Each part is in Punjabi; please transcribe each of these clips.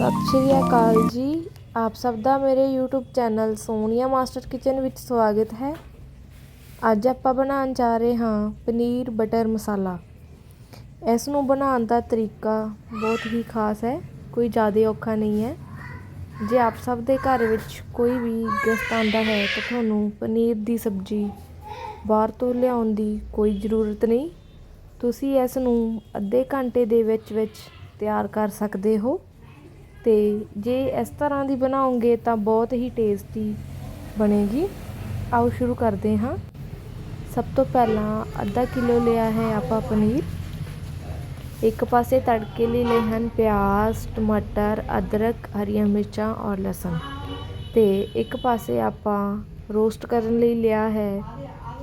ਸਤਿ ਸ਼੍ਰੀ ਅਕਾਲ ਜੀ। ਆਪ ਸਭ ਦਾ ਮੇਰੇ YouTube channel Sonia master kitchen ਵਿੱਚ ਸਵਾਗਤ ਹੈ। ਅੱਜ ਆਪਾਂ ਬਣਾਉਣ ਜਾ ਰਹੇ ਹਾਂ ਪਨੀਰ ਬਟਰ ਮਸਾਲਾ। ਇਸ ਨੂੰ ਬਣਾਉਣ ਦਾ ਤਰੀਕਾ ਬਹੁਤ ਹੀ ਖਾਸ ਹੈ, ਕੋਈ ਜ਼ਿਆਦਾ ਔਖਾ ਨਹੀਂ ਹੈ। ਜੇ ਆਪ ਸਭ ਦੇ ਘਰ ਵਿੱਚ ਕੋਈ ਵੀ ਗੈਸਟ ਆਉਂਦਾ ਹੈ ਤਾਂ ਤੁਹਾਨੂੰ ਪਨੀਰ ਦੀ ਸਬਜ਼ੀ ਬਾਹਰ ਤੋਂ ਲਿਆਉਣ ਦੀ ਕੋਈ ਜ਼ਰੂਰਤ ਨਹੀਂ। ਤੁਸੀਂ ਇਸ ਨੂੰ ਅੱਧੇ ਘੰਟੇ ਦੇ ਵਿੱਚ ਵਿੱਚ ਤਿਆਰ ਕਰ ਸਕਦੇ ਹੋ। ਤੇ ਜੇ ਇਸ ਤਰ੍ਹਾਂ ਦੀ ਬਣਾਉਂਗੇ ਤਾਂ ਬਹੁਤ ਹੀ ਟੇਸਟੀ ਬਣੇਗੀ। ਆਓ ਸ਼ੁਰੂ ਕਰਦੇ ਹਾਂ। ਸਭ ਤੋਂ ਪਹਿਲਾਂ ਅੱਧਾ ਕਿਲੋ ਲਿਆ ਹੈ ਆਪਾਂ ਪਨੀਰ। ਇੱਕ ਪਾਸੇ ਤੜਕੇ ਲਈ ਲਏ ਹਨ ਪਿਆਜ਼, ਟਮਾਟਰ, ਅਦਰਕ, ਹਰੀਆਂ ਮਿਰਚਾਂ ਔਰ ਲਸਣ। ਤੇ ਇੱਕ ਪਾਸੇ ਆਪਾਂ ਰੋਸਟ ਕਰਨ ਲਈ ਲਿਆ ਹੈ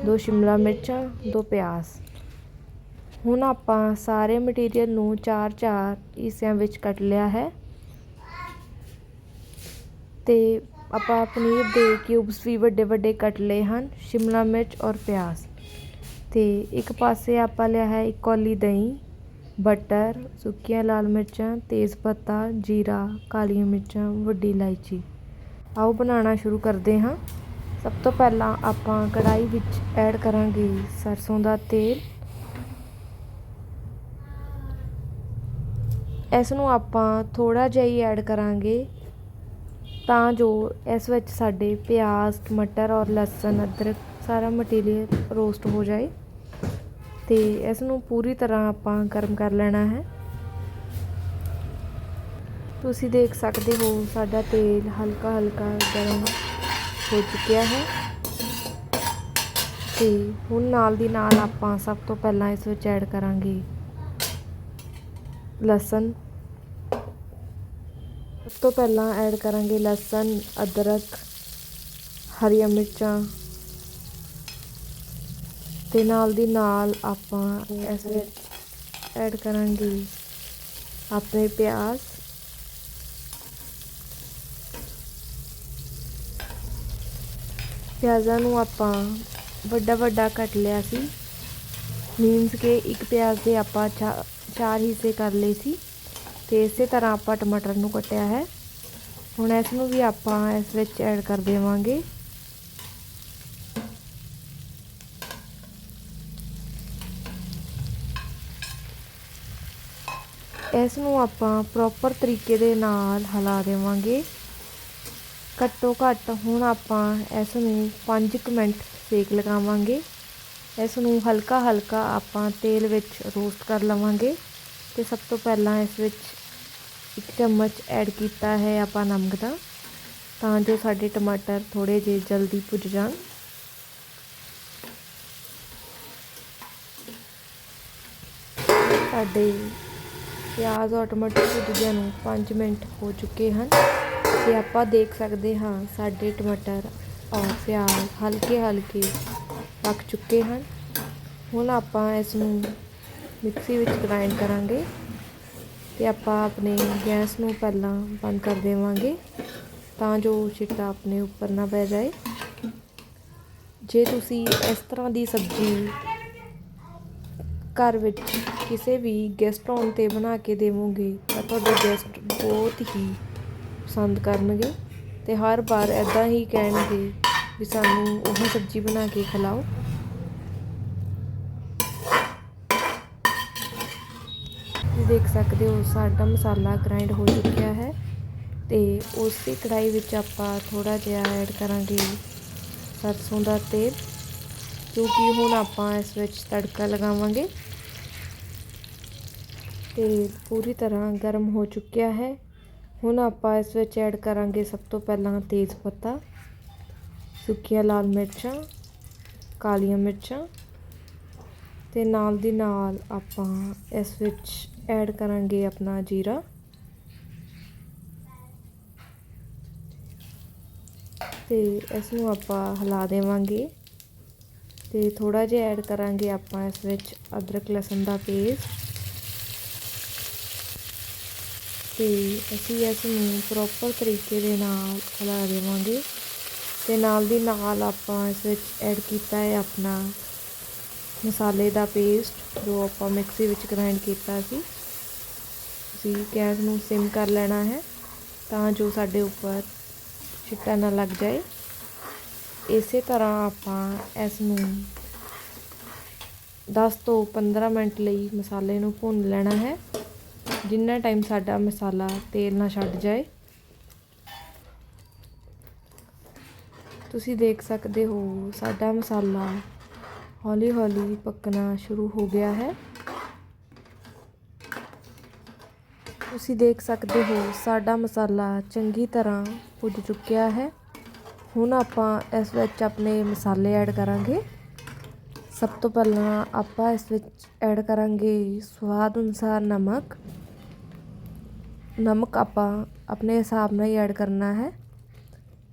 ਦੋ ਸ਼ਿਮਲਾ ਮਿਰਚਾਂ, ਦੋ ਪਿਆਜ਼। ਹੁਣ ਆਪਾਂ ਸਾਰੇ ਮਟੀਰੀਅਲ ਨੂੰ ਚਾਰ ਚਾਰ ਹਿੱਸਿਆਂ ਵਿੱਚ ਕੱਟ ਲਿਆ ਹੈ। ਅਤੇ ਆਪਾਂ ਪਨੀਰ ਦੇ ਕਿਊਬਸ ਵੀ ਵੱਡੇ ਵੱਡੇ ਕੱਟ ਲਏ ਹਨ, ਸ਼ਿਮਲਾ ਮਿਰਚ ਔਰ ਪਿਆਜ਼। ਅਤੇ ਇੱਕ ਪਾਸੇ ਆਪਾਂ ਲਿਆ ਹੈ ਇੱਕ ਕੌਲੀ ਦਹੀਂ, ਬਟਰ, ਸੁੱਕੀਆਂ ਲਾਲ ਮਿਰਚਾਂ, ਤੇਜ਼ ਪੱਤਾ, ਜੀਰਾ, ਕਾਲੀਆਂ ਮਿਰਚਾਂ, ਵੱਡੀ ਇਲਾਇਚੀ। ਆਓ ਬਣਾਉਣਾ ਸ਼ੁਰੂ ਕਰਦੇ ਹਾਂ। ਸਭ ਤੋਂ ਪਹਿਲਾਂ ਆਪਾਂ ਕੜਾਈ ਵਿੱਚ ਐਡ ਕਰਾਂਗੇ ਸਰਸੋਂ ਦਾ ਤੇਲ। ਇਸ ਨੂੰ ਆਪਾਂ ਥੋੜਾ ਜਿਹਾ ਹੀ ਐਡ ਕਰਾਂਗੇ। ਤਾਂ ਜੋ ਇਸ ਵਿੱਚ ਸਾਡੇ ਪਿਆਜ਼, ਟਮਾਟਰ ਔਰ ਲਸਣ, ਅਦਰਕ ਸਾਰਾ ਮਟੀਰੀਅਲ ਰੋਸਟ ਹੋ ਜਾਏ ਤੇ ਇਸ ਨੂੰ ਪੂਰੀ ਤਰ੍ਹਾਂ ਆਪਾਂ ਗਰਮ ਕਰ ਲੈਣਾ ਹੈ। ਤੁਸੀਂ ਦੇਖ ਸਕਦੇ ਹੋ ਸਾਡਾ ਤੇਲ ਹਲਕਾ ਹਲਕਾ ਗਰਮ ਹੋ ਚੁੱਕਿਆ ਹੈ ਤੇ ਹੁਣ ਨਾਲ ਦੀ ਨਾਲ ਆਪਾਂ ਸਭ ਤੋਂ ਪਹਿਲਾਂ ਇਸ ਵਿੱਚ ਐਡ ਕਰਾਂਗੇ ਲਸਣ। ਤੋਂ ਪਹਿਲਾਂ ਐਡ ਕਰਾਂਗੇ ਲਸਣ, ਅਦਰਕ, ਹਰੀਆਂ ਮਿਰਚਾਂ ਤੇ ਨਾਲ ਦੀ ਨਾਲ ਆਪਾਂ ਇਸ ਵਿੱਚ ਐਡ ਕਰਾਂਗੇ ਆਪਣੇ ਪਿਆਜ਼। ਪਿਆਜ਼ਾਂ ਨੂੰ ਆਪਾਂ ਵੱਡਾ ਵੱਡਾ ਕੱਟ ਲਿਆ ਸੀ। ਮੀਨਸ ਕਿ ਇੱਕ ਪਿਆਜ਼ ਦੇ ਆਪਾਂ ਚਾਰ ਹਿੱਸੇ ਕਰ ਲਏ ਸੀ ਤੇ ਇਸੇ ਤਰ੍ਹਾਂ ਆਪਾਂ ਟਮਾਟਰ ਨੂੰ ਕੱਟਿਆ ਹੈ। ਹੁਣ ਇਸ ਨੂੰ ਵੀ ਆਪਾਂ ਇਸ ਵਿੱਚ ਐਡ ਕਰ ਦੇਵਾਂਗੇ। ਇਸ ਨੂੰ ਆਪਾਂ ਪ੍ਰੋਪਰ ਤਰੀਕੇ ਦੇ ਨਾਲ ਹਿਲਾ ਦੇਵਾਂਗੇ। ਘੱਟੋ ਘੱਟ ਹੁਣ ਆਪਾਂ ਇਸ ਨੂੰ 5 ਮਿੰਟ ਸੇਕ ਲਗਾਵਾਂਗੇ। ਇਸ ਨੂੰ ਹਲਕਾ ਹਲਕਾ ਆਪਾਂ ਤੇਲ ਵਿੱਚ ਰੋਸਟ ਕਰ ਲਵਾਂਗੇ ਤੇ ਸਭ ਤੋਂ ਪਹਿਲਾਂ ਇਸ ਵਿੱਚ ਇੱਕ ਚਮਚ ਐਡ ਕੀਤਾ ਹੈ ਆਪਾਂ ਨਮਕ ਦਾ, ਤਾਂ ਜੋ ਸਾਡੇ ਟਮਾਟਰ ਥੋੜੇ ਜਿਹੇ ਜਲਦੀ ਭੁੱਜ ਜਾਣ। ਸਾਡੇ ਪਿਆਜ਼ ਔਰ ਟਮਾਟਰ ਭੁੱਜਿਆਂ ਨੂੰ 5 ਮਿੰਟ ਹੋ ਚੁੱਕੇ ਹਨ। ਤੇ ਆਪਾਂ ਦੇਖ ਸਕਦੇ ਹਾਂ, ਸਾਡੇ ਟਮਾਟਰ ਔਰ ਪਿਆਜ਼ ਹਲਕੇ ਹਲਕੇ ਪੱਕ ਚੁੱਕੇ ਹਨ। ਹੁਣ ਆਪਾਂ ਇਸ ਨੂੰ ਮਿਕਸੀ ਵਿੱਚ ਗ੍ਰਾਈਂਡ ਕਰਾਂਗੇ। ਤੇ ਆਪਾਂ ਆਪਣੇ ਗੈਸ ਨੂੰ ਪਹਿਲਾਂ ਬੰਦ ਕਰ ਦੇਵਾਂਗੇ ਤਾਂ ਜੋ ਛਿੱਟਾ ਆਪਣੇ ਉੱਪਰ ਨਾ ਪੈ ਜਾਏ। ਜੇ ਤੁਸੀਂ ਇਸ ਤਰ੍ਹਾਂ ਦੀ ਸਬਜ਼ੀ ਘਰ ਵਿੱਚ ਕਿਸੇ ਵੀ ਗੈਸਟ ਆਉਣ 'ਤੇ ਬਣਾ ਕੇ ਦੇਵੋਗੇ ਤਾਂ ਤੁਹਾਡੇ ਗੈਸਟ ਬਹੁਤ ਹੀ ਪਸੰਦ ਕਰਨਗੇ ਤੇ ਹਰ ਵਾਰ ਐਦਾਂ ਹੀ ਕਹਿਣਗੇ ਵੀ ਸਾਨੂੰ ਉਹ ਸਬਜ਼ੀ ਬਣਾ ਕੇ ਖਿਲਾਓ। ਦੇਖ ਸਕਦੇ ਹੋ, ਸਾਡਾ ਮਸਾਲਾ ਗ੍ਰਾਈਂਡ ਹੋ ਚੁੱਕਿਆ ਹੈ ਤੇ ਦੀ ਕੜਾਈ ਵਿੱਚ ਆਪਾਂ ਥੋੜਾ ਜਿਹਾ ਐਡ ਕਰਾਂਗੇ ਸਰਸੋਂ ਦਾ ਤੇਲ, ਕਿਉਂਕਿ ਹੁਣ ਆਪਾਂ ਇਸ ਵਿੱਚ ਤੜਕਾ ਲਗਾਵਾਂਗੇ ਤੇਲ ਪੂਰੀ ਤਰ੍ਹਾਂ ਗਰਮ ਹੋ ਚੁੱਕਿਆ ਹੈ। ਹੁਣ ਆਪਾਂ ਇਸ ਵਿੱਚ ਐਡ ਕਰਾਂਗੇ ਸਭ ਤੋਂ ਪਹਿਲਾਂ ਤੇਜ਼ ਪੱਤਾ ਸੁੱਕੀਆਂ ਲਾਲ ਮਿਰਚਾਂ, ਕਾਲੀਆਂ ਮਿਰਚਾਂ ਤੇ ਨਾਲ ਦੀ ਨਾਲ ਆਪਾਂ ਇਸ ਵਿੱਚ ਐਡ ਕਰਾਂਗੇ ਆਪਣਾ ਜੀਰਾ। ਤੇ ਇਸ ਨੂੰ ਆਪਾਂ ਹਿਲਾ ਦੇਵਾਂਗੇ। ਤੇ ਥੋੜਾ ਜਿਹਾ ਐਡ ਕਰਾਂਗੇ ਆਪਾਂ ਇਸ ਵਿੱਚ ਅਦਰਕ ਲਸਣ ਦਾ ਪੇਸਟ। ਤੇ ਅਸੀਂ ਇਸ ਨੂੰ ਪ੍ਰੋਪਰ ਤਰੀਕੇ ਦੇ ਨਾਲ ਹਿਲਾ ਦੇਵਾਂਗੇ। ਤੇ ਨਾਲ ਦੀ ਨਾਲ ਆਪਾਂ ਇਸ ਵਿੱਚ ਐਡ ਕੀਤਾ ਹੈ ਆਪਣਾ ਮਸਾਲੇ ਦਾ ਪੇਸਟ ਜੋ ਆਪਾਂ ਮਿਕਸੀ ਵਿੱਚ ਗ੍ਰਾਈਂਡ ਕੀਤਾ ਸੀ ਤੁਸੀਂ ਗੈਸ ਨੂੰ ਸਿਮ ਕਰ ਲੈਣਾ ਹੈ ਤਾਂ ਜੋ ਸਾਡੇ ਉੱਪਰ ਛਿੱਟਾ ਨਾ ਲੱਗ ਜਾਏ। ਇਸੇ ਤਰ੍ਹਾਂ ਆਪਾਂ ਇਸ ਨੂੰ 10 ਤੋਂ 15 ਮਿੰਟ ਲਈ ਮਸਾਲੇ ਨੂੰ ਭੁੰਨ ਲੈਣਾ ਹੈ, ਜਿੰਨਾ ਟਾਈਮ ਸਾਡਾ ਮਸਾਲਾ ਤੇਲ ਨਾ ਛੱਡ ਜਾਏ। ਤੁਸੀਂ ਦੇਖ ਸਕਦੇ ਹੋ ਸਾਡਾ ਮਸਾਲਾ ਹੌਲੀ ਹੌਲੀ ਪੱਕਣਾ ਸ਼ੁਰੂ ਹੋ ਗਿਆ ਹੈ। ਤੁਸੀਂ ਦੇਖ ਸਕਦੇ ਹੋ, ਸਾਡਾ ਮਸਾਲਾ ਚੰਗੀ ਤਰ੍ਹਾਂ ਭੁੱਜ ਚੁੱਕਿਆ ਹੈ। ਹੁਣ ਆਪਾਂ ਇਸ ਵਿੱਚ ਆਪਣੇ ਮਸਾਲੇ ਐਡ ਕਰਾਂਗੇ। ਸਭ ਤੋਂ ਪਹਿਲਾਂ ਆਪਾਂ ਇਸ ਵਿੱਚ ਐਡ ਕਰਾਂਗੇ ਸਵਾਦ ਅਨੁਸਾਰ ਨਮਕ। ਨਮਕ ਆਪਾਂ ਆਪਣੇ ਹਿਸਾਬ ਨਾਲ ਹੀ ਐਡ ਕਰਨਾ ਹੈ,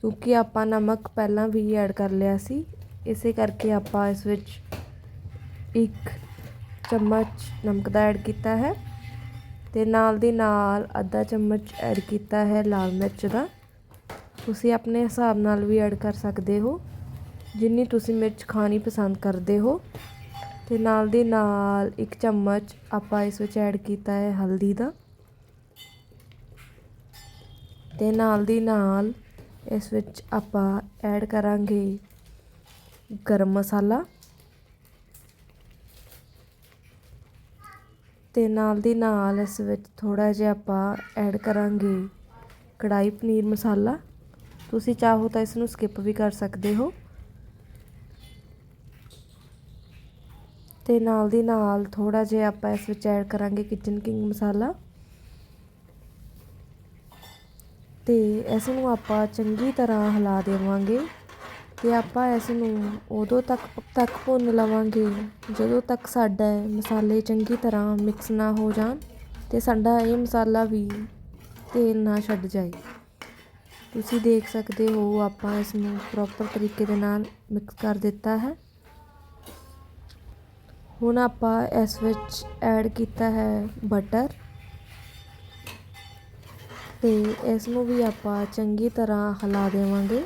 ਕਿਉਂਕਿ ਆਪਾਂ ਨਮਕ ਪਹਿਲਾਂ ਵੀ ਐਡ ਕਰ ਲਿਆ ਸੀ। ਇਸੇ ਕਰਕੇ ਆਪਾਂ ਇਸ ਵਿੱਚ ਇੱਕ ਚਮਚ ਨਮਕ ਦਾ ਐਡ ਕੀਤਾ ਹੈ ਤੇ ਨਾਲ ਦੀ ਨਾਲ ਅੱਧਾ ਚਮਚ ਐਡ ਕੀਤਾ ਹੈ ਲਾਲ ਮਿਰਚ ਦਾ। ਤੁਸੀਂ ਆਪਣੇ ਹਿਸਾਬ ਨਾਲ ਵੀ ਐਡ ਕਰ ਸਕਦੇ ਹੋ। ਜਿੰਨੀ ਤੁਸੀਂ ਮਿਰਚ ਖਾਣੀ ਪਸੰਦ ਕਰਦੇ ਹੋ। ਤੇ ਨਾਲ ਦੀ ਨਾਲ ਇੱਕ ਚਮਚ ਆਪਾਂ ਇਸ ਵਿੱਚ ਐਡ ਕੀਤਾ ਹੈ ਹਲਦੀ ਦਾ। ਤੇ ਨਾਲ ਦੀ ਨਾਲ ਇਸ ਵਿੱਚ ਆਪਾਂ ਐਡ ਕਰਾਂਗੇ ਗਰਮ ਮਸਾਲਾ ਤੇ ਨਾਲ ਦੀ ਨਾਲ ਇਸ ਵਿੱਚ ਥੋੜਾ ਜਿਹਾ ਆਪਾਂ ਐਡ ਕਰਾਂਗੇ ਕੜਾਈ ਪਨੀਰ ਮਸਾਲਾ। ਤੁਸੀਂ ਚਾਹੋ ਤਾਂ ਇਸ ਨੂੰ ਸਕਿਪ ਵੀ ਕਰ ਸਕਦੇ ਹੋ। ਤੇ ਨਾਲ ਦੀ ਨਾਲ ਥੋੜਾ ਜਿਹਾ ਆਪਾਂ ਇਸ ਵਿੱਚ ਐਡ ਕਰਾਂਗੇ ਕਿਚਨ ਕਿੰਗ ਮਸਾਲਾ। ਤੇ ਇਸ ਨੂੰ ਆਪਾਂ ਚੰਗੀ ਤਰ੍ਹਾਂ ਹਿਲਾ ਦੇਵਾਂਗੇ। ਤੇ ਆਪਾਂ ਇਸ ਨੂੰ ਉਦੋਂ ਤੱਕ ਤੱਕ ਭੁੰਨ ਲਵਾਂਗੇ, ਜਦੋਂ ਤੱਕ ਸਾਡਾ ਮਸਾਲੇ ਚੰਗੀ ਤਰ੍ਹਾਂ ਮਿਕਸ ਨਾ ਹੋ ਜਾਣ ਅਤੇ ਸਾਡਾ ਇਹ ਮਸਾਲਾ ਵੀ ਤੇਲ ਨਾ ਛੱਡ ਜਾਏ। ਤੁਸੀਂ ਦੇਖ ਸਕਦੇ ਹੋ ਆਪਾਂ ਇਸ ਨੂੰ ਪ੍ਰੋਪਰ ਤਰੀਕੇ ਦੇ ਨਾਲ ਮਿਕਸ ਕਰ ਦਿੱਤਾ ਹੈ। ਹੁਣ ਆਪਾਂ ਇਸ ਵਿੱਚ ਐਡ ਕੀਤਾ ਹੈ ਬਟਰ ਤੇ ਇਸ ਨੂੰ ਵੀ ਆਪਾਂ ਚੰਗੀ ਤਰ੍ਹਾਂ ਹਿਲਾ ਦੇਵਾਂਗੇ।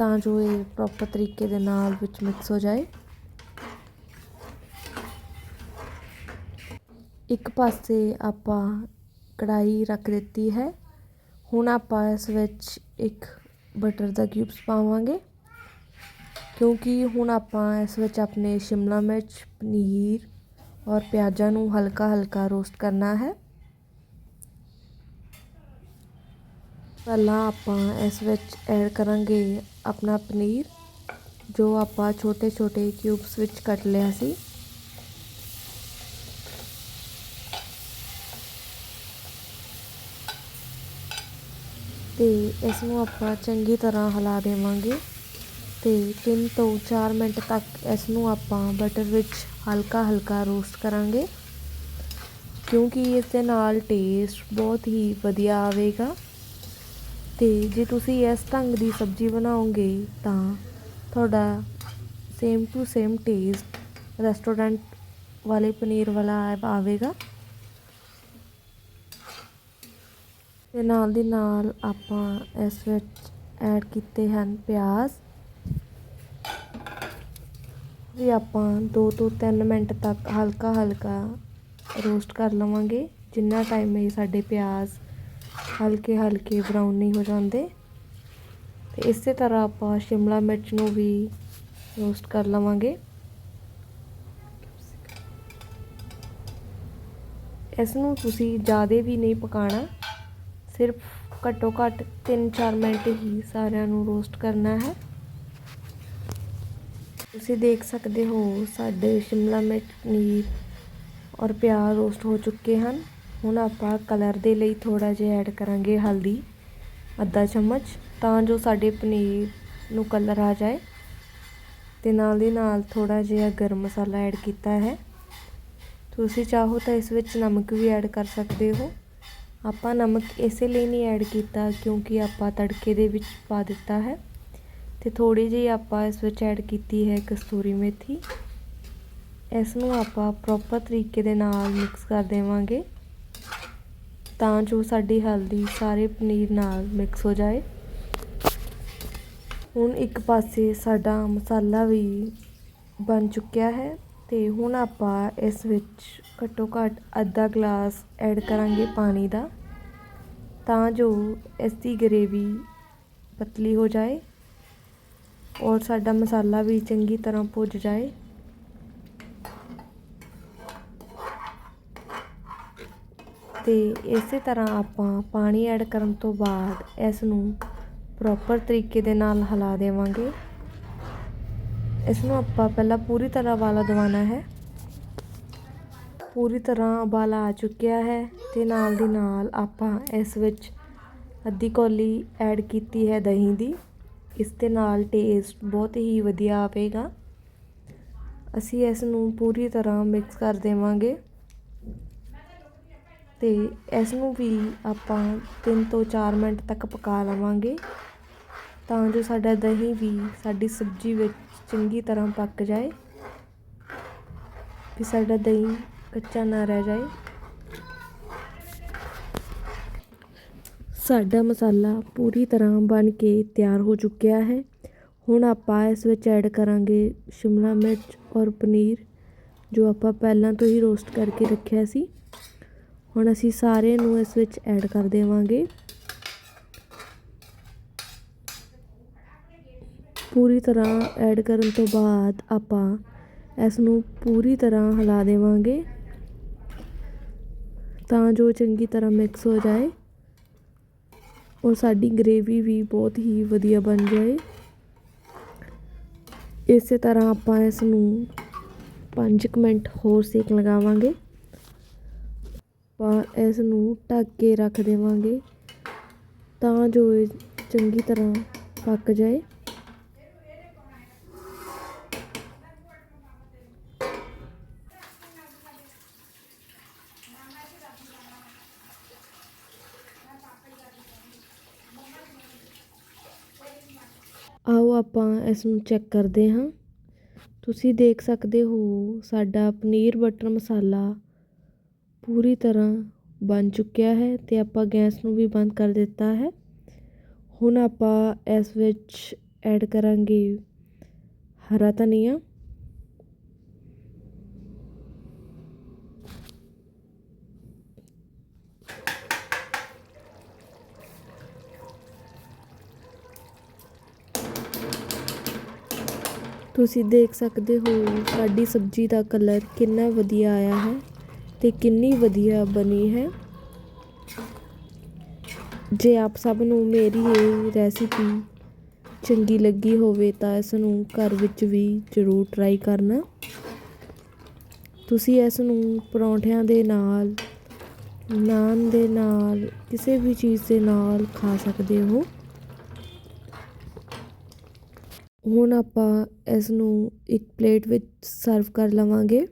ਤਾਂ ਜੋ ਇਹ ਪ੍ਰੋਪਰ ਤਰੀਕੇ ਦੇ ਨਾਲ ਵਿੱਚ ਮਿਕਸ ਹੋ ਜਾਏ। ਇੱਕ ਪਾਸੇ ਆਪਾਂ ਕੜਾਈ ਰੱਖ ਦਿੱਤੀ ਹੈ। ਹੁਣ ਆਪਾਂ ਇਸ ਵਿੱਚ ਇੱਕ ਬਟਰ ਦਾ ਕਿਊਬਸ ਪਾਵਾਂਗੇ। ਕਿਉਂਕਿ ਹੁਣ ਆਪਾਂ ਇਸ ਵਿੱਚ ਆਪਣੇ ਸ਼ਿਮਲਾ ਮਿਰਚ, ਪਨੀਰ ਔਰ ਪਿਆਜ਼ਾਂ ਨੂੰ ਹਲਕਾ ਹਲਕਾ ਰੋਸਟ ਕਰਨਾ ਹੈ। ਪਹਿਲਾਂ ਆਪਾਂ ਇਸ ਵਿੱਚ ਐਡ ਕਰਾਂਗੇ ਆਪਣਾ ਪਨੀਰ, ਜੋ ਆਪਾਂ ਛੋਟੇ ਛੋਟੇ ਕਿਊਬਸ ਵਿੱਚ ਕੱਟ ਲਿਆ ਸੀ। ਤੇ ਇਸ ਨੂੰ ਆਪਾਂ ਚੰਗੀ ਤਰ੍ਹਾਂ ਹਿਲਾ ਦੇਵਾਂਗੇ ਤੇ 3 ਤੋਂ 4 ਮਿੰਟ ਤੱਕ ਇਸ ਨੂੰ ਆਪਾਂ ਬਟਰ ਵਿੱਚ ਹਲਕਾ ਹਲਕਾ ਰੋਸਟ ਕਰਾਂਗੇ, ਕਿਉਂਕਿ ਇਸ ਦੇ ਨਾਲ ਟੇਸਟ ਬਹੁਤ ਹੀ ਵਧੀਆ ਆਵੇਗਾ। ਤੇ ਜੇ ਤੁਸੀਂ ਇਸ ਢੰਗ ਦੀ ਸਬਜ਼ੀ ਬਣਾਓਗੇ ਤਾਂ ਤੁਹਾਡਾ same to same taste restaurant ਵਾਲੇ ਪਨੀਰ ਵਾਲਾ ਆਵੇਗਾ। ਤੇ ਨਾਲ ਦੀ ਨਾਲ ਆਪਾਂ ਇਸ ਵਿੱਚ ਐਡ ਕੀਤੇ ਹਨ ਪਿਆਜ਼। ਵੀ ਆਪਾਂ 2 ਤੋਂ 3 ਮਿੰਟ ਤੱਕ ਹਲਕਾ ਹਲਕਾ ਰੋਸਟ ਕਰ ਲਵਾਂਗੇ। ਜਿੰਨਾ ਟਾਈਮ ਇਹ ਸਾਡੇ ਪਿਆਜ਼ ਹਲਕੇ ਹਲਕੇ ਬਰਾਊਨ ਨਹੀਂ ਹੋ ਜਾਂਦੇ। ਤੇ ਇਸੇ ਤਰ੍ਹਾਂ ਆਪਾਂ ਸ਼ਿਮਲਾ ਮਿਰਚ ਨੂੰ ਵੀ ਰੋਸਟ ਕਰ ਲਵਾਂਗੇ। ਇਸ ਨੂੰ ਤੁਸੀਂ ਜ਼ਿਆਦਾ ਵੀ ਨਹੀਂ ਪਕਾਣਾ। ਸਿਰਫ ਘੱਟੋ ਘੱਟ 3-4 ਮਿੰਟ ਹੀ ਸਾਰਿਆਂ ਨੂੰ ਰੋਸਟ ਕਰਨਾ ਹੈ। ਤੁਸੀਂ ਦੇਖ ਸਕਦੇ ਹੋ, ਸਾਡੇ ਸ਼ਿਮਲਾ ਮਿਰਚ, ਪਨੀਰ ਔਰ ਪਿਆਜ਼ ਰੋਸਟ ਹੋ ਚੁੱਕੇ ਹਨ। ਹੁਣ ਆਪਾਂ ਕਲਰ ਦੇ ਲਈ ਥੋੜਾ ਜਿਹਾ ਐਡ ਕਰਾਂਗੇ ਹਲਦੀ, ਅੱਧਾ ਚਮਚ, ਤਾਂ ਜੋ ਸਾਡੇ ਪਨੀਰ ਨੂੰ ਕਲਰ ਆ ਜਾਏ। ਤੇ ਨਾਲ ਦੀ ਨਾਲ ਥੋੜਾ ਜਿਹਾ ਗਰਮ ਮਸਾਲਾ ਐਡ ਕੀਤਾ ਹੈ। ਤੁਸੀਂ ਚਾਹੋ ਤਾਂ ਇਸ ਵਿੱਚ ਨਮਕ ਵੀ ਐਡ ਕਰ ਸਕਦੇ ਹੋ। ਆਪਾਂ ਨਮਕ ਇਸੇ ਲਈ ਨਹੀਂ ਐਡ ਕੀਤਾ ਕਿਉਂਕਿ ਆਪਾਂ ਤੜਕੇ ਦੇ ਵਿੱਚ ਪਾ ਦਿੱਤਾ ਹੈ। ਤੇ ਥੋੜੀ ਜਿਹੀ ਆਪਾਂ ਇਸ ਵਿੱਚ ਐਡ ਕੀਤੀ ਹੈ ਕਸਤੂਰੀ ਮੇਥੀ। ਇਸ ਨੂੰ ਆਪਾਂ ਪ੍ਰੋਪਰ ਤਰੀਕੇ ਦੇ ਨਾਲ ਮਿਕਸ ਕਰ ਦੇਵਾਂਗੇ। ਤਾਂ ਜੋ ਸਾਡੀ ਹਲਦੀ ਸਾਰੇ ਪਨੀਰ ਨਾਲ ਮਿਕਸ ਹੋ ਜਾਏ। ਹੁਣ ਇੱਕ ਪਾਸੇ ਸਾਡਾ ਮਸਾਲਾ ਵੀ ਬਣ ਚੁੱਕਿਆ ਹੈ ਤੇ ਹੁਣ ਆਪਾਂ ਇਸ ਵਿੱਚ ਘੱਟੋ ਘੱਟ ਅੱਧਾ ਗਲਾਸ ਐਡ ਕਰਾਂਗੇ ਪਾਣੀ ਦਾ, ਤਾਂ ਜੋ ਇਸ ਦੀ ਗਰੇਵੀ ਪਤਲੀ ਹੋ ਜਾਏ ਔਰ ਸਾਡਾ ਮਸਾਲਾ ਵੀ ਚੰਗੀ ਤਰ੍ਹਾਂ ਭੁੱਜ ਜਾਏ। ਤੇ ਇਸੇ ਤਰ੍ਹਾਂ ਆਪਾਂ ਪਾਣੀ ਐਡ ਕਰਨ ਤੋਂ ਬਾਅਦ ਇਸ ਨੂੰ ਪ੍ਰੋਪਰ ਤਰੀਕੇ ਦੇ ਨਾਲ ਹਿਲਾ ਦੇਵਾਂਗੇ। ਇਸ ਨੂੰ ਆਪਾਂ ਪਹਿਲਾਂ ਪੂਰੀ ਤਰ੍ਹਾਂ ਉਬਾਲਾ ਦਿਵਾਉਣਾ ਹੈ। ਪੂਰੀ ਤਰ੍ਹਾਂ ਉਬਾਲਾ ਆ ਚੁੱਕਿਆ ਹੈ ਤੇ ਨਾਲ ਦੀ ਨਾਲ ਆਪਾਂ ਇਸ ਵਿੱਚ ਅੱਧੀ ਕੌਲੀ ਐਡ ਕੀਤੀ ਹੈ ਦਹੀਂ ਦੀ। ਇਸ ਦੇ ਨਾਲ ਟੇਸਟ ਬਹੁਤ ਹੀ ਵਧੀਆ ਆਵੇਗਾ। ਅਸੀਂ ਇਸ ਨੂੰ ਪੂਰੀ ਤਰ੍ਹਾਂ ਮਿਕਸ ਕਰ ਦੇਵਾਂਗੇ। ਤੇ ਇਸ ਨੂੰ ਵੀ ਆਪਾਂ ਤਿੰਨ ਤੋਂ ਚਾਰ ਮਿੰਟ ਤੱਕ ਪਕਾ ਲਵਾਂਗੇ। ਤਾਂ ਜੋ ਸਾਡਾ ਦਹੀਂ ਵੀ ਸਾਡੀ ਸਬਜ਼ੀ ਵਿੱਚ ਚੰਗੀ ਤਰ੍ਹਾਂ ਪੱਕ ਜਾਏ, ਵੀ ਸਾਡਾ ਦਹੀਂ ਕੱਚਾ ਨਾ ਰਹਿ ਜਾਏ। ਸਾਡਾ ਮਸਾਲਾ ਪੂਰੀ ਤਰ੍ਹਾਂ ਬਣ ਕੇ ਤਿਆਰ ਹੋ ਚੁੱਕਿਆ ਹੈ। ਹੁਣ ਆਪਾਂ ਇਸ ਵਿੱਚ ਐਡ ਕਰਾਂਗੇ ਸ਼ਿਮਲਾ ਮਿਰਚ ਔਰ ਪਨੀਰ, ਜੋ ਆਪਾਂ ਪਹਿਲਾਂ ਤੋਂ ਹੀ ਰੋਸਟ ਕਰਕੇ ਰੱਖਿਆ ਸੀ। ਹੁਣ ਅਸੀਂ ਸਾਰੇ ਨੂੰ ਇਸ ਵਿੱਚ ਐਡ ਕਰ ਦੇਵਾਂਗੇ। ਪੂਰੀ ਤਰ੍ਹਾਂ ਐਡ ਕਰਨ ਤੋਂ ਬਾਅਦ ਆਪਾਂ ਇਸ ਨੂੰ ਪੂਰੀ ਤਰ੍ਹਾਂ ਹਿਲਾ ਦੇਵਾਂਗੇ ਤਾਂ ਜੋ ਚੰਗੀ ਤਰ੍ਹਾਂ ਮਿਕਸ ਹੋ ਜਾਏ ਔਰ ਸਾਡੀ ਗ੍ਰੇਵੀ ਵੀ ਬਹੁਤ ਹੀ ਵਧੀਆ ਬਣ ਜਾਏ। ਇਸੇ ਤਰ੍ਹਾਂ ਆਪਾਂ ਇਸ ਨੂੰ 5 ਮਿੰਟ ਹੋਰ ਸੇਕ ਲਗਾਵਾਂਗੇ। ਆਪਾਂ ਇਸ ਨੂੰ ਢੱਕ ਕੇ ਰੱਖ ਦੇਵਾਂਗੇ ਤਾਂ ਜੋ ਇਹ ਚੰਗੀ ਤਰ੍ਹਾਂ ਪੱਕ ਜਾਏ। ਆਓ ਆਪਾਂ ਇਸ ਨੂੰ ਚੈੱਕ ਕਰਦੇ ਹਾਂ। ਤੁਸੀਂ ਦੇਖ ਸਕਦੇ ਹੋ ਸਾਡਾ ਪਨੀਰ ਬਟਰ ਮਸਾਲਾ ਪੂਰੀ ਤਰ੍ਹਾਂ ਬਣ ਚੁੱਕਿਆ ਹੈ ਅਤੇ ਆਪਾਂ ਗੈਸ ਨੂੰ ਵੀ ਬੰਦ ਕਰ ਦਿੱਤਾ ਹੈ। ਹੁਣ ਆਪਾਂ ਇਸ ਵਿੱਚ ਐਡ ਕਰਾਂਗੇ ਹਰਾ ਧਨੀਆ। ਤੁਸੀਂ ਦੇਖ ਸਕਦੇ ਹੋ ਸਾਡੀ ਸਬਜ਼ੀ ਦਾ ਕਲਰ ਕਿੰਨਾ ਵਧੀਆ ਆਇਆ ਹੈ। ਤੇ ਕਿੰਨੀ ਵਧੀਆ ਬਣੀ ਹੈ। ਜੇ ਆਪ ਸਭ ਨੂੰ ਮੇਰੀ ਇਹ ਰੈਸਿਪੀ ਚੰਗੀ ਲੱਗੀ ਹੋਵੇ ਤਾਂ ਇਸ ਨੂੰ ਘਰ ਵਿੱਚ ਵੀ ਜ਼ਰੂਰ ਟਰਾਈ ਕਰਨਾ। ਤੁਸੀਂ ਇਸ ਨੂੰ ਪਰੌਂਠਿਆਂ ਦੇ ਨਾਲ, ਨਾਨ ਦੇ ਨਾਲ, ਕਿਸੇ ਵੀ ਚੀਜ਼ ਦੇ ਨਾਲ ਖਾ ਸਕਦੇ ਹੋ। ਹੁਣ ਆਪਾਂ ਇਸ ਨੂੰ ਇੱਕ ਪਲੇਟ ਵਿੱਚ ਸਰਵ ਕਰ ਲਵਾਂਗੇ।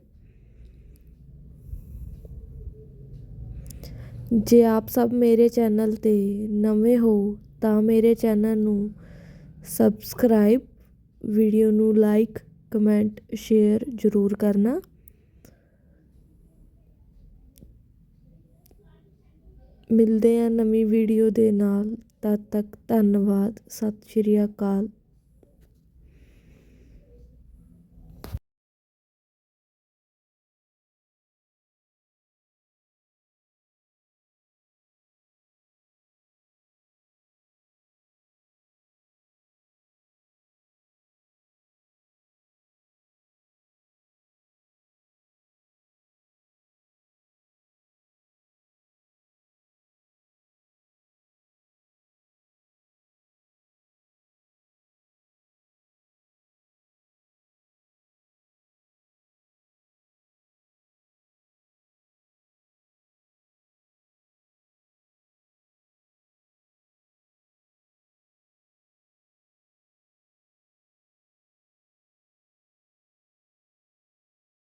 ਜੇ ਆਪ ਸਭ ਮੇਰੇ ਚੈਨਲ ਤੇ ਨਵੇਂ ਹੋ, ਤਾਂ ਮੇਰੇ ਚੈਨਲ ਨੂੰ ਸਬਸਕ੍ਰਾਈਬ, ਵੀਡੀਓ ਨੂੰ ਲਾਈਕ, ਕਮੈਂਟ, ਸ਼ੇਅਰ ਜ਼ਰੂਰ ਕਰਨਾ। ਮਿਲਦੇ ਆ ਨਵੀਂ ਵੀਡੀਓ ਦੇ ਨਾਲ। ਤਦ ਤੱਕ ਧੰਨਵਾਦ। ਸਤਿ ਸ਼੍ਰੀ ਅਕਾਲ।